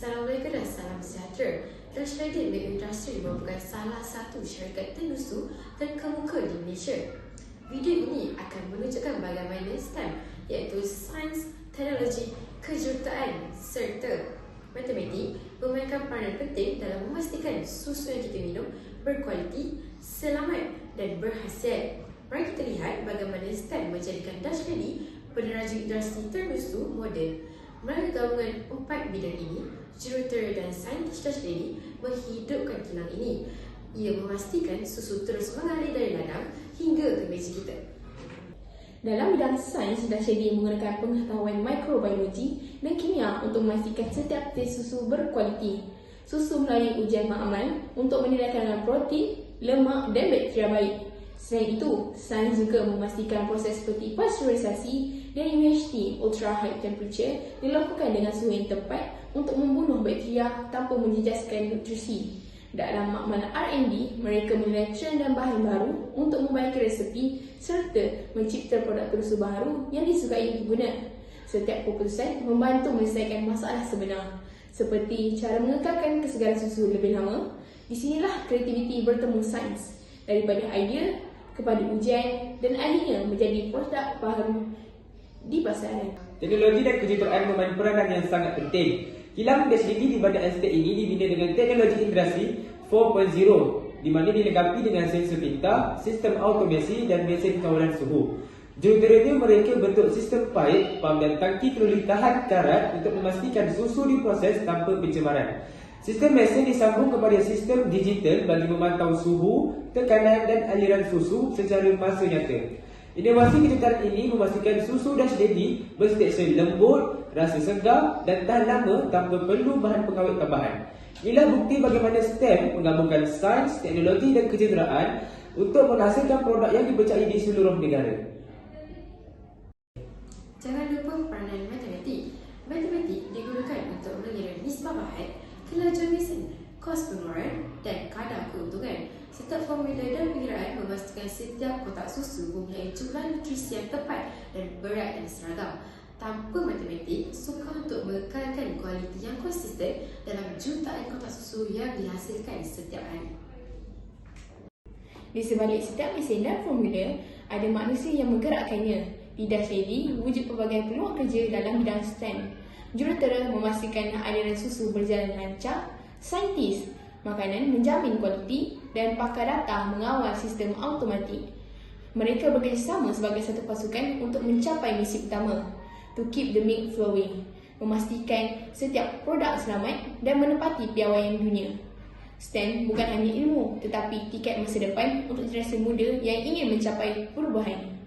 Assalamualaikum dan salam sejahtera. Trustrading Milk Industry merupakan salah satu syarikat tenusu terkemuka di Malaysia. Video ini akan menunjukkan bagaimana STEM iaitu Sains, Teknologi, Kejuruteraan serta Matematik memainkan peranan penting dalam memastikan susu yang kita minum berkualiti, selamat dan berhasiat. Mari kita lihat bagaimana STEM menjadikan Dutch Lady peneraju industri tenusu moden. Melalui gabungan empat bidang ini, jurutera dan saintis Dutch Lady menghidupkan kilang ini. Ia memastikan susu terus mengalir dari ladang hingga ke meja kita. Dalam bidang sains, Dutch Lady menggunakan pengetahuan mikrobiologi dan kimia untuk memastikan setiap tes susu berkualiti. Susu melalui ujian makmal untuk menilai protein, lemak dan bakteria baik. Selain itu, sains juga memastikan proses seperti pasteurisasi dan UHT ultra high temperature dilakukan dengan suhu yang tepat untuk membunuh bakteria tanpa menjejaskan nutrisi. Dalam makmal R&D, mereka menilai trend dan bahan baru untuk membaiki resepi serta mencipta produk terusu baru yang disukai pengguna. Setiap keputusan membantu menyelesaikan masalah sebenar seperti cara mengekalkan kesegaran susu lebih lama. Di sinilah kreativiti bertemu sains daripada idea kepada ujian dan akhirnya menjadi produk baru di pasaran. Teknologi dan kejuruteraan memain peranan yang sangat penting. Kilang Dashlidi di Bandar Estate ini dibina dengan teknologi industri 4.0 di mana dilengkapi dengan sensor pintar, sistem automasi dan mesin kawalan suhu. Juruteranya mereka bentuk sistem paip, pam dan tangki perlu tahan karat untuk memastikan susu diproses tanpa pencemaran. Sistem mesin disambung kepada sistem digital bagi memantau suhu, tekanan dan aliran susu secara masa nyata. Inovasi kejutan ini memastikan susu Dash Daddy bertekstur lembut, rasa segar dan tahan lama tanpa perlu bahan pengawet tambahan. Inilah bukti bagaimana STEM menggabungkan sains, teknologi dan kejuruteraan untuk menghasilkan produk yang dipercayai di seluruh negara. Jangan lupa peranan matematik. Matematik digunakan untuk mengira nisbah bahan, kelajuan mesin, kos pengeluaran dan kadar keuntungan. Setiap formula dan pengiraan memastikan setiap kotak susu mempunyai jumlah nutrisi yang tepat dan berat yang seragam. Tanpa matematik, sukar untuk mengekalkan kualiti yang konsisten dalam jutaan kotak susu yang dihasilkan setiap hari. Di sebalik setiap mesin dan formula, ada manusia yang menggerakkannya. Dash Lady, wujud pelbagai peluang kerja dalam bidang STEM. Jurutera memastikan aliran susu berjalan lancar, saintis, makanan menjamin kualiti dan pakar data mengawal sistem automatik. Mereka bekerjasama sebagai satu pasukan untuk mencapai misi utama, to keep the milk flowing, memastikan setiap produk selamat dan menepati piawaian dunia. STEM bukan hanya ilmu tetapi tiket masa depan untuk generasi muda yang ingin mencapai perubahan.